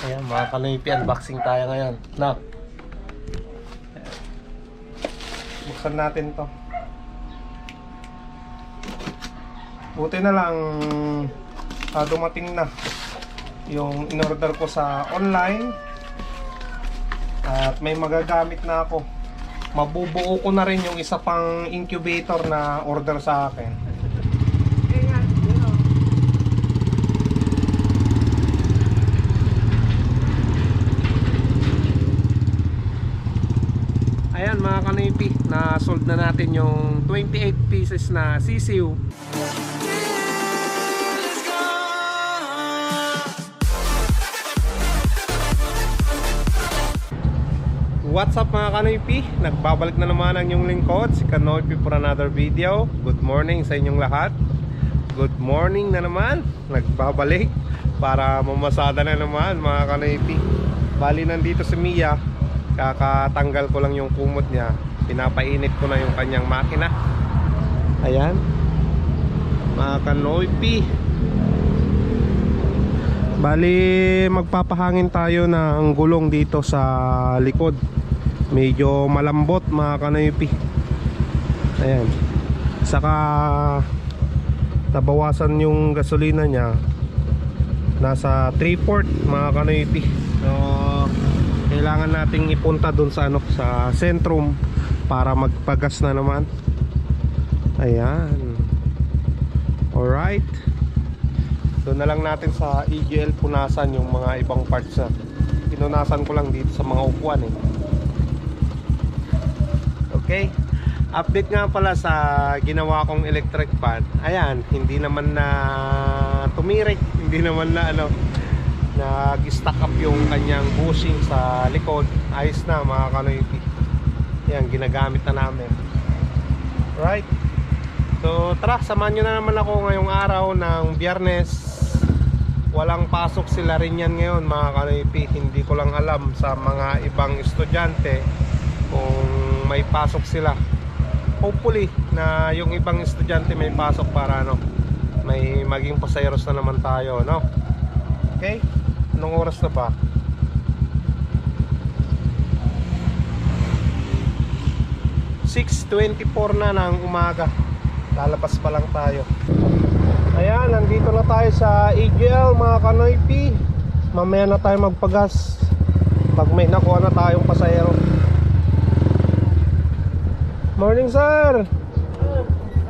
Ayan, mga kanoypi, unboxing tayo ngayon. Na. Buksan natin to. Buti na lang ah, dumating na yung in-order ko sa online at may magagamit na ako. Mabubuo ko na rin yung isa pang incubator na order sa akin. Ayan mga kanipi, na-sold na natin yung 28 pieces na sisiw. What's up mga kanoypi? Nagbabalik na naman ang inyong lingkod, si Kanoypi for another video. Good morning sa inyong lahat. Good morning na naman. Nagbabalik para mamasada na naman mga kanoypi. Bali nandito si Mia. Kakatanggal ko lang yung kumot niya. Pinapainit ko na yung kanyang makina. Ayan. Mga kanoypi. Bali, magpapahangin tayo ng gulong dito sa likod. Medyo malambot mga kanoypi. Ayan. Saka nabawasan yung gasolina niya. Nasa 3-port mga kanoypi. So, kailangan nating ipunta dun sa ano sa sentrum para magpagas na naman. Ayan. Alright. Doon na lang natin sa EGL punasan yung mga ibang parts na pinunasan ko lang dito sa mga upuan eh. Okay. Update nga pala sa ginawa kong electric fan. Ayan, hindi naman na tumirik, hindi naman na ano nag-stack up yung kanyang bushing sa likod. Ayos na mga kanoypi. Yan, ginagamit na namin. Right. So tara, samahan nyo na naman ako ngayong araw ng biyernes Walang pasok sila rin yan ngayon mga kanoypi Hindi ko lang alam sa mga ibang estudyante Kung may pasok sila Hopefully na yung ibang estudyante may pasok para ano May maging pasayros na naman tayo no? Okay? Anong oras na ba? Six twenty-four na ng umaga lalabas pa lang tayo ayan nandito na tayo sa EGL mga kanoypi mamaya na tayo magpagas pag may nakuha na tayong pasayero morning sir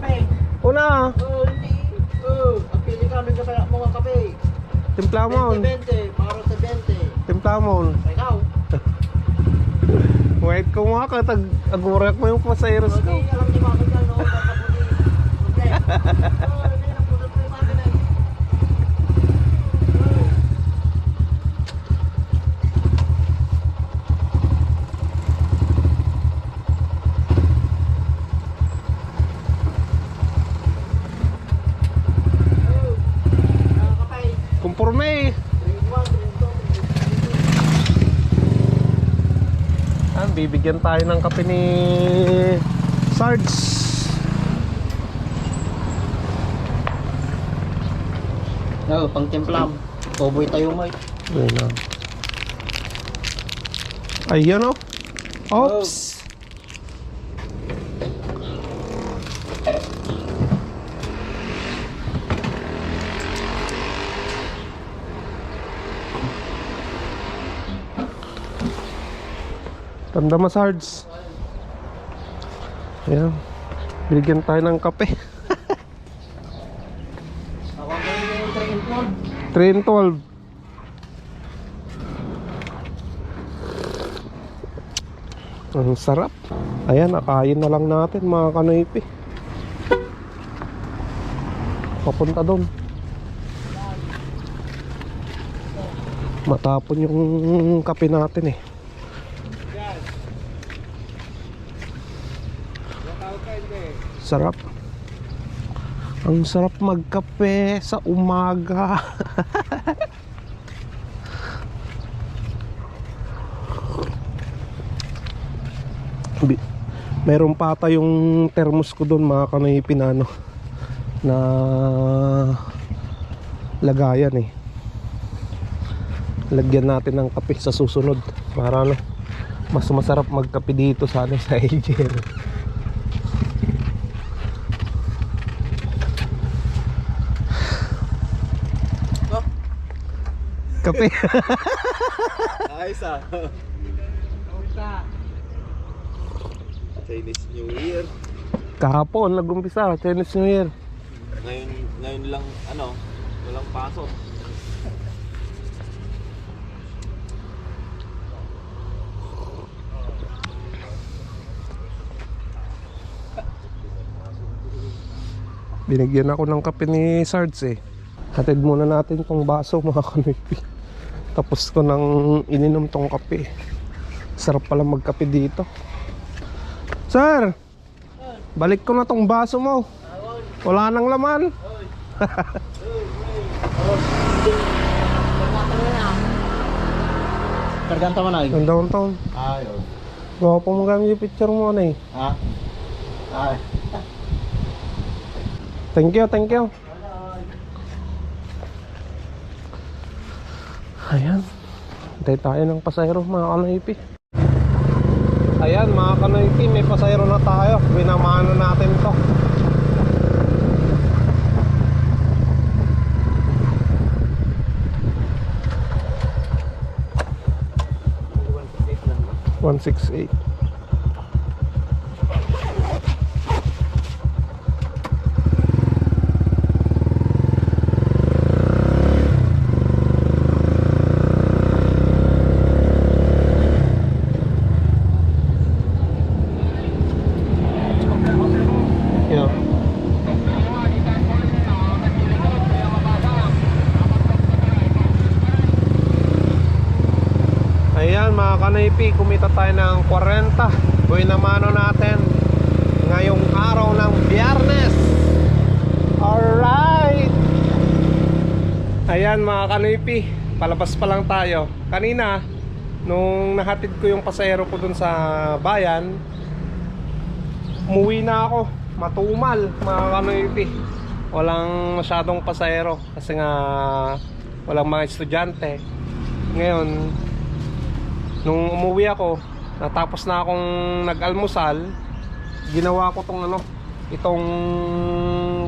Kape. una. Oh, ang pili namin ka sa mga kape. timpla mo 20-20, para sa 20. timpla mo Ikaw. Wait ko mga katag agurak mo yung pasayeros ko Okay, alam ni Mama dyan, no? Kakapunin. Okay. Oh, hindi na, pulot mo yung makina. Oh, ah, kape. kumpurme Three, one, three, two, bibigyan tayo ng kape ni Sarge Oh, pang timplam. Toboy tayo mo. Ayun na. Ayun o. Oops. Tanda mo, Sarge. Ayan. Binigyan tayo ng kape. Ako ang gawin yung train floor. 3 and 12. Ang sarap. Ayan, nakain na lang natin mga kanoypi. Papunta doon. Matapon yung kape natin eh. Sarap. Ang sarap magkape sa umaga. Meron pa ata yung thermos ko doon mga kanoy pinano na lagayan eh. lagyan natin ng kape sa susunod para ano mas masarap magkape dito sa ano sa AJR kape Ayos ah. Chinese New Year. kahapon nag-umpisa Chinese New Year Ngayon, ngayon lang, ano, walang pasok. binigyan ako ng kape ni Sards eh hatid muna natin tong baso mga kanipi tapos ko nang ininom tong kape sarap pala magkape dito Sir balik ko na tong baso mo wala nang laman Karganta mo na eh. yung downtown Ayos. Gwapo mo gamit yung picture mo na eh Ha? Ay. Thank you, thank you. Ayan. Hintay tayo ng pasayro mga kanoypi. Ayan mga kanoypi, may pasayro na tayo. Binamano natin to. One six eight. Yeah. Ayan mga kanaypi, kumita tayo ng 40 Buhay na mano natin Ngayong araw ng biyernes. Alright! Ayan mga kanaypi Palabas pa lang tayo. Kanina Nung nahatid ko yung pasahero ko dun sa bayan Umuwi na ako. Matumal mga kanaypi Walang masyadong pasahero Kasi nga Walang mga estudyante. Ngayon Nung umuwi ako, natapos na akong nag-almusal, ginawa ko tong ano, itong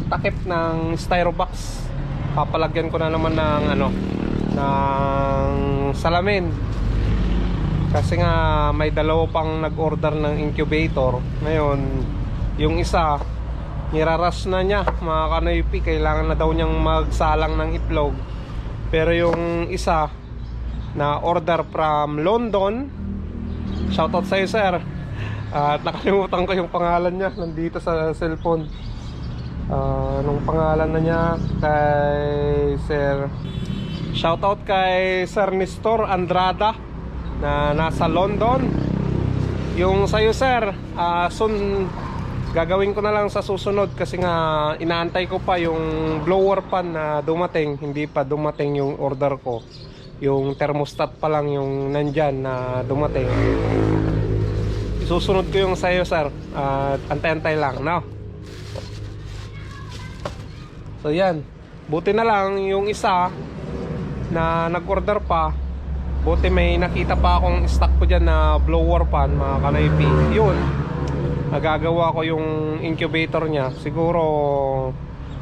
takip ng styro box. Papalagyan ko na naman ng ano, ng salamin. Kasi nga may dalawa pang nag-order ng incubator. Ngayon, yung isa niraras na niya mga kanoypi kailangan na daw niyang magsalang ng itlog pero yung isa na order from London. Shoutout sa iyo sir. At nakalimutan ko yung pangalan niya nandito sa cellphone. Ah, nung pangalan na niya? Kay sir. Shoutout kay sir Nestor Andrada na nasa London. Yung sa'yo sir ah, soon gagawin ko na lang sa susunod kasi nga inaantay ko pa yung blower pan na dumating. Hindi pa dumating yung order ko yung thermostat pa lang yung nandyan na dumating. Susunod ko yung sa'yo sir. At antay-antay lang no? So yan. Buti na lang yung isa na nag-order pa. Buti may nakita pa akong stock ko dyan na blower pan mga kanaypi. Yun. Nagagawa ko yung incubator niya. Siguro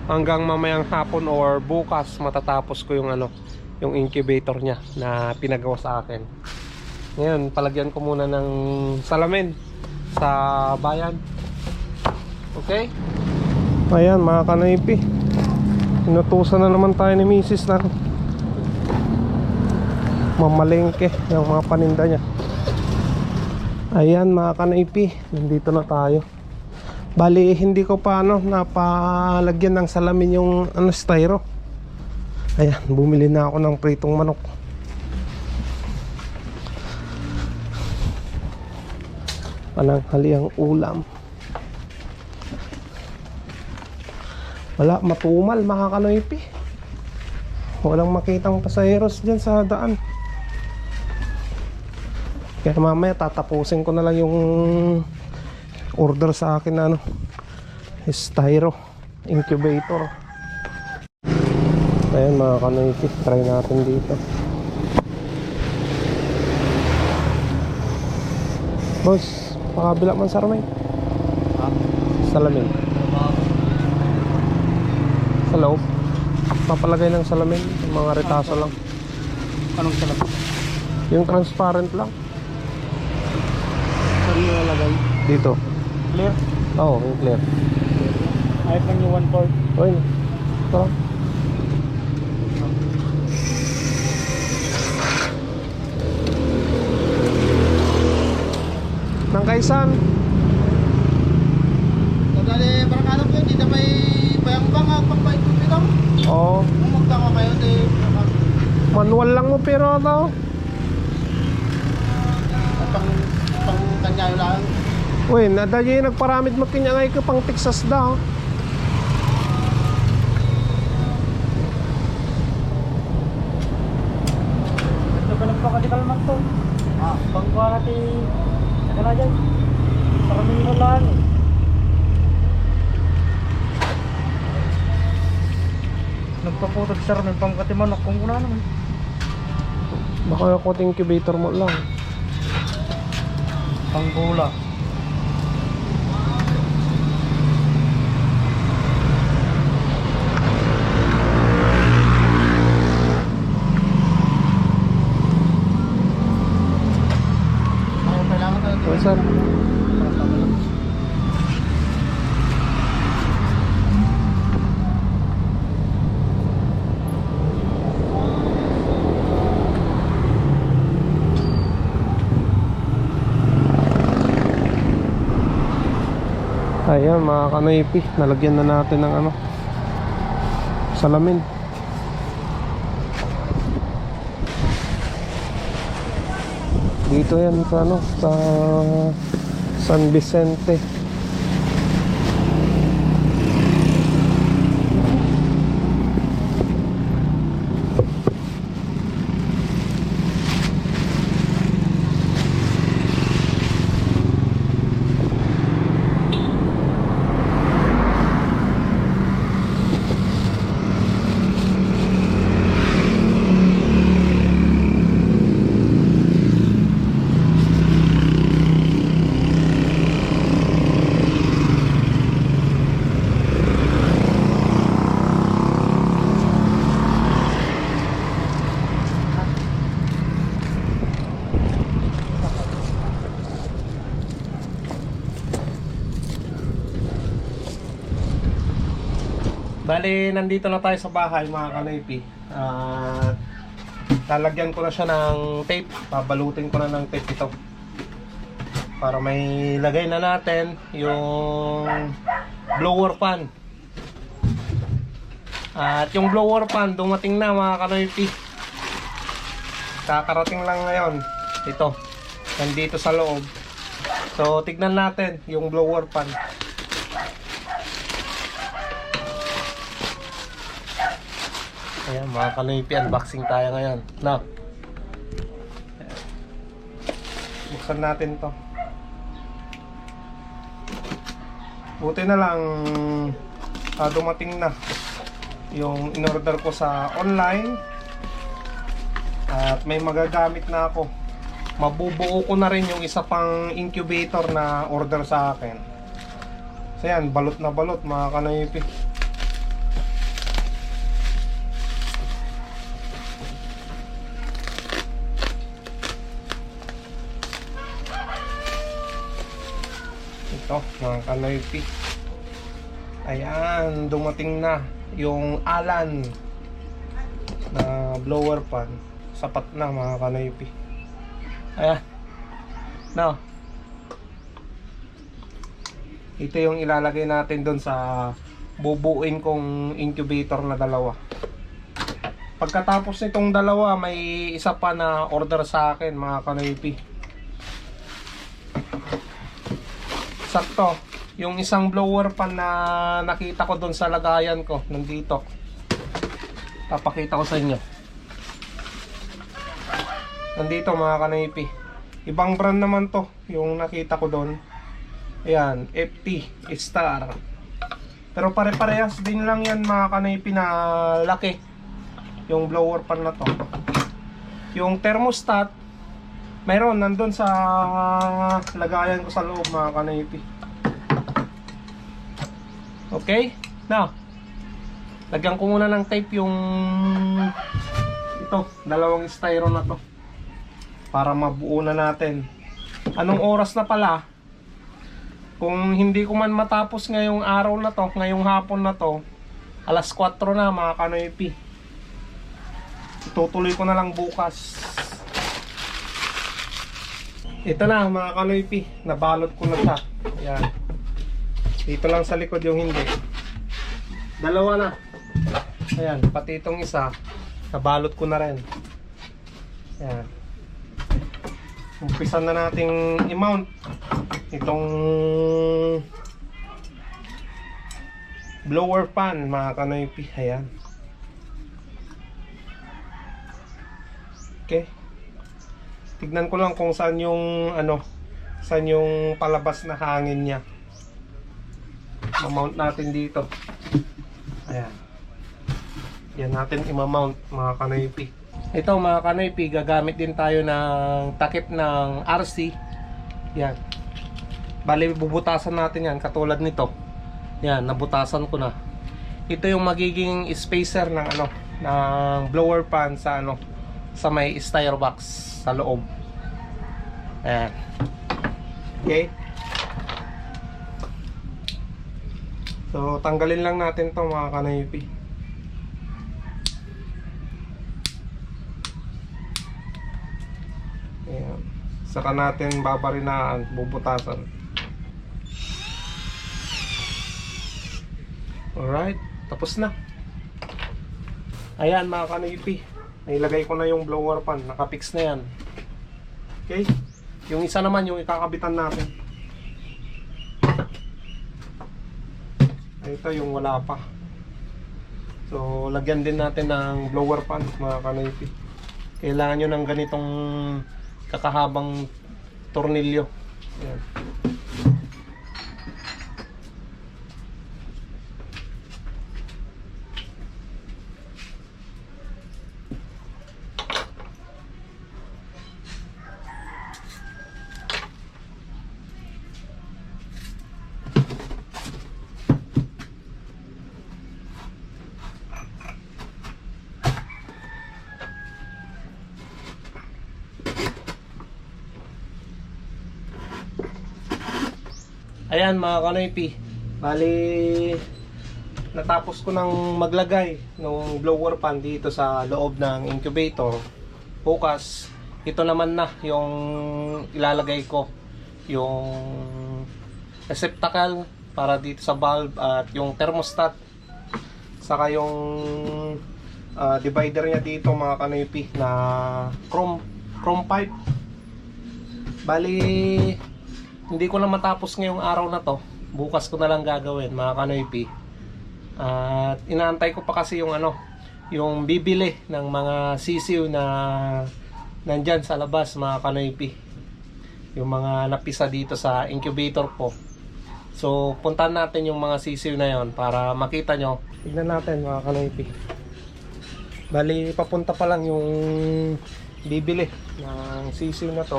hanggang mamayang hapon or bukas matatapos ko yung ano yung incubator niya na pinagawa sa akin. Ngayon palagyan ko muna ng salamin sa bayan. Okay? Ayan mga kanaypi. Inutusan na naman tayo ni misis na mamalengke yung mga paninda niya. Ayan mga kanaypi nandito na tayo. Bali hindi ko pa ano napalagyan ng salamin yung ano styro ayan bumili na ako ng pritong manok. Pananghali ang ulam. Wala matumal mga kanoypi. Walang makitang pasaheros dyan sa daan. Kaya mamaya tatapusin ko na lang yung order sa akin na ano styro incubator Ayan mga kanoipit, try natin dito. Boss, pakabila man sa ramay. Ha? Salamin. Sa loob. Papalagay ng salamin, mga retaso lang. Anong salamin? Yung transparent lang. Saan nilalagay? Dito. Clear? Oo, oh, yung clear. Ayot lang yung 1 part. Uy, ito lang. Nang kaisan. Kadali, parang alam ko, hindi na may bayang-bang ang pagpait ko dito. Oo. Kung magtaka kayo, di Manual lang mo pero ano. pang, pang kanyayo lang. Uy, nadali nagparamit mo kinyangay ka pang Texas da. oh. Ito ka nagpakadikal man to. Ah, pangkuha natin. Na dyan? Paraming mo lang. Nagpaputod sir, may pangkatimanok kung kuna naman. Baka ako incubator mo lang. Panggula. Ano kailangan tayo Okay, sir. Ayan mga kanoypi, nalagyan na natin ng ano salamin. Dito yan sa ano sa San Vicente. Bali, nandito na tayo sa bahay mga kanoypi. At lalagyan ko na siya ng tape. Babalutin ko na ng tape ito. Para may lagay na natin yung blower fan. At yung blower fan dumating na mga kanoypi. Kakarating lang ngayon. Ito. Nandito sa loob. So, tignan natin yung blower fan. Ayan, mga kanoypi, unboxing tayo ngayon. Ayan. Buksan natin to. Buti na lang ah, dumating na yung in-order ko sa online at may magagamit na ako. Mabubuo ko na rin yung isa pang incubator na order sa akin. So yan, balot na balot mga kanoypi. Mga kanoypi. Ayan, dumating na yung Alan na blower pan. Sapat na mga kanoypi. Ayan. No. Ito yung ilalagay natin doon sa bubuin kong incubator na dalawa. Pagkatapos nitong dalawa, may isa pa na order sa akin mga kanoypi. Sakto. Yung isang blower pan na nakita ko doon sa lagayan ko, nandito. Papakita ko sa inyo. Nandito mga kanipi. Ibang brand naman to, yung nakita ko doon. Ayan, FT, Star. Pero pare-parehas din lang yan mga kanipi na laki. Yung blower pan na to. Yung thermostat, Mayroon, nandun sa lagayan ko sa loob mga kanipi. Okay? Now, lagyan ko muna ng tape yung ito, dalawang styro na to. Para mabuo na natin. Anong oras na pala? Kung hindi ko man matapos ngayong araw na to, ngayong hapon na to, alas 4 na mga kanoypi. Tutuloy ko na lang bukas. Ito na mga kanoypi, nabalot ko na siya. Ayan. Dito lang sa likod yung hindi. Dalawa na. Ayan, pati itong isa, nabalot ko na rin. Ayan. Umpisan na nating i-mount itong blower fan mga kanoypi. Ayan. Okay. Tignan ko lang kung saan yung ano, saan yung palabas na hangin niya. Ma-mount natin dito. Ayan. Yan natin i-mount mga kanoypi. Ito mga kanoypi, gagamit din tayo ng takip ng RC. Yan. Bali, bubutasan natin yan katulad nito. Yan, nabutasan ko na. Ito yung magiging spacer ng ano, ng blower fan sa ano, sa may styro box sa loob. Ayan. Okay. So, tanggalin lang natin to mga kanaypi. Ayan. Saka natin babarinaan, bubutasan. Alright, tapos na. Ayan mga kanaypi. Nailagay ko na yung blower pan, nakapix na yan. Okay? Yung isa naman yung ikakabitan natin. Ito yung wala pa. So, lagyan din natin ng blower pan, mga kanoypi. Kailangan nyo ng ganitong kakahabang tornilyo. Ayan. Ayan mga kanoypi. Bali, natapos ko nang maglagay ng blower pan dito sa loob ng incubator. Bukas, ito naman na yung ilalagay ko. Yung receptacle para dito sa valve at yung thermostat. Saka yung ah, divider niya dito mga kanoypi na chrome, chrome pipe. Bali, hindi ko na matapos ngayong araw na to. Bukas ko na lang gagawin, mga kanoypi. At inaantay ko pa kasi yung ano, yung bibili ng mga sisiw na nandyan sa labas, mga kanoypi. Yung mga napisa dito sa incubator ko. So, puntahan natin yung mga sisiw na yon para makita nyo. Tignan natin mga kanoypi. Bali, papunta pa lang yung bibili ng sisiw na to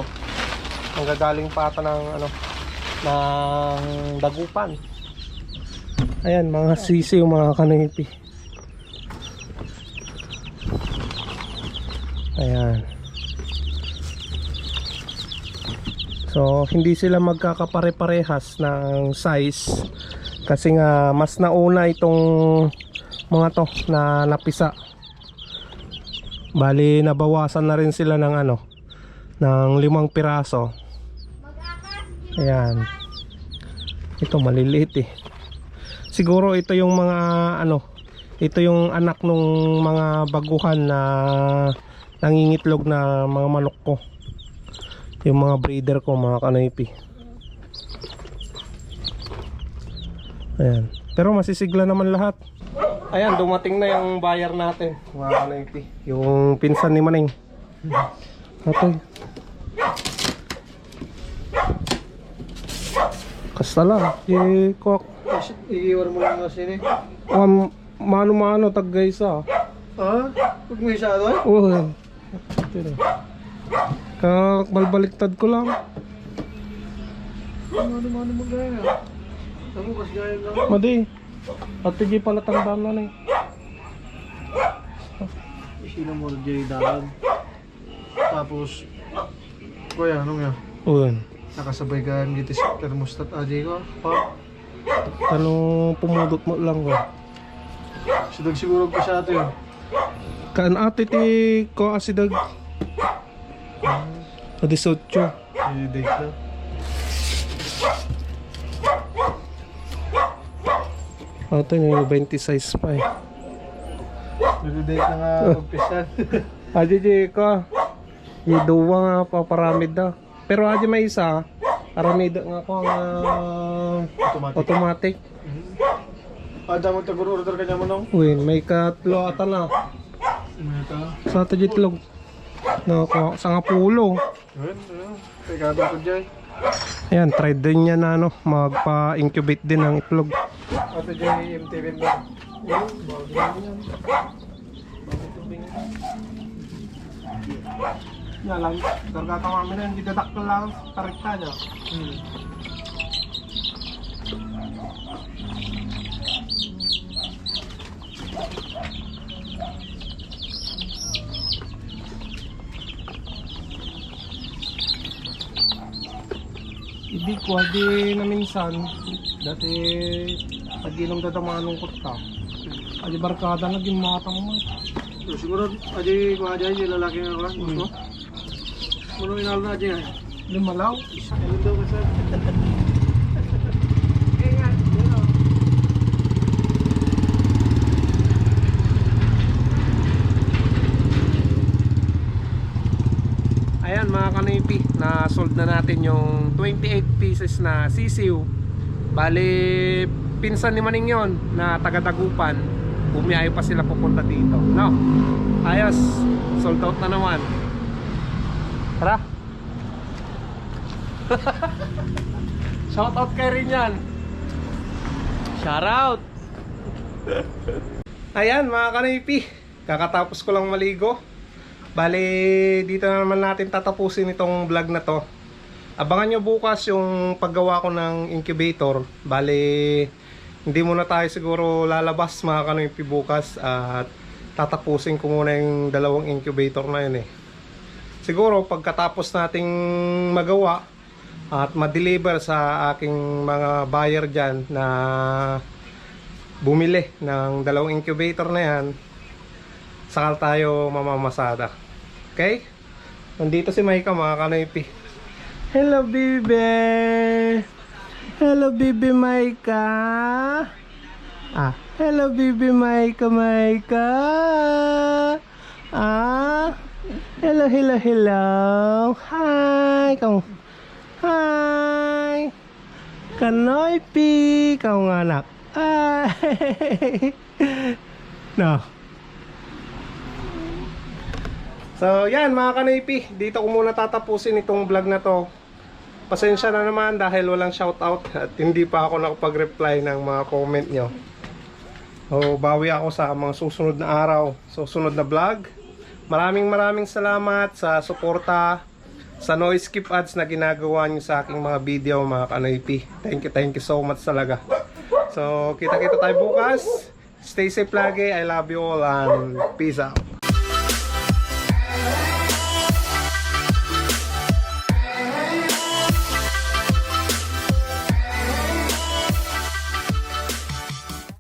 ang gagaling pa ata ng ano ng dagupan. Ayan mga sisiw mga kanipi. Ayan. So hindi sila magkakapare-parehas ng size. Kasi nga mas nauna itong mga to na napisa. Bali nabawasan na rin sila ng ano ng limang piraso Ayan. Ito maliliit eh. Siguro ito yung mga ano, ito yung anak nung mga baguhan na nangingitlog na mga manok ko. Yung mga breeder ko, mga kanoypi. Ayan. Pero masisigla naman lahat. Ayan, dumating na yung buyer natin, mga kanoypi. Yung pinsan ni Maneng. Ito. Kastala, eh, kok. Iiwan mo lang kasi ni. Um, mano-mano tag guys ah. Ha? Huwag mo isa doon? Oh. Ito na. Kakbalbaliktad ko lang. Ano mo gaya? Ako kasi gaya lang. Madi. At tigi pala tandaan na eh. Sino mo Jay dalag. Tapos Kuya, ano nga? Uwan. Nakasabay ka ang gitis thermostat aji ko. Pa, Ano pumudot mo lang ko. sidag siguro ko sa atin. Kaan ate ti ko asidag. Adi sotyo. I-date na. Ate yung 26 pa eh. I-date na nga pagpisan. Adi di ko. Iduwa nga paparamid na. Pero adi may isa. Aramid nga ko ang ah, Automatic. automatic. Ada mo taguro order ka niya mo nung? Uwin, may katlo ata na. Ano ka? Sa ata jitlog. No, ko sa nga pulo. Yun, yun. Pagkado ko dyan. Ayan, try din niya na ano, magpa-incubate din ng itlog. Ate dyan MTV mo. Bago yan yan. Yan lang, karga ka mami na, hindi dadakto lang, tarik ka niya. Hmm. Ibig ko, di na minsan, dati pag-inom ka manong ka. Adi barkada naging matang mo. Siguro, aji ko aja yung lalaki nga orang. Hmm. Hmm. Ano inal na nga? Lumalaw. Ayun daw kasi. Ayan mga kanipi, na sold na natin yung 28 pieces na sisiw. Bali, pinsan ni Maning yon na taga-tagupan. Bumiyahe pa sila pupunta dito. No? Ayos, sold out na naman. Tara. Shout out kay rin yan. Shout out. Ayan mga kanipi, kakatapos ko lang maligo. Bali, dito na naman natin tatapusin itong vlog na to. Abangan nyo bukas yung paggawa ko ng incubator. Bali, hindi muna tayo siguro lalabas mga kanoypi bukas at tatapusin ko muna yung dalawang incubator na yun eh. Siguro pagkatapos nating magawa at ma-deliver sa aking mga buyer dyan na bumili ng dalawang incubator na yan, sakal tayo mamamasada. Okay? Nandito si Maika mga kanoypi. Hello, baby! Hello, baby Maika! Ah, hello, baby Maika, Maika! Ah, hello, hello, hello! Hi! Kamu? Hi! Kanoypi! Kau nga anak. Ay! no. So, yan mga kanipi. Dito ko muna tatapusin itong vlog na to. Pasensya na naman dahil walang shoutout at hindi pa ako nakapag-reply ng mga comment nyo. So, bawi ako sa mga susunod na araw, susunod na vlog. Maraming maraming salamat sa suporta sa noise skip ads na ginagawa nyo sa aking mga video mga kanipi. Thank you, thank you so much talaga. So, kita-kita tayo bukas. Stay safe lagi. I love you all and peace out.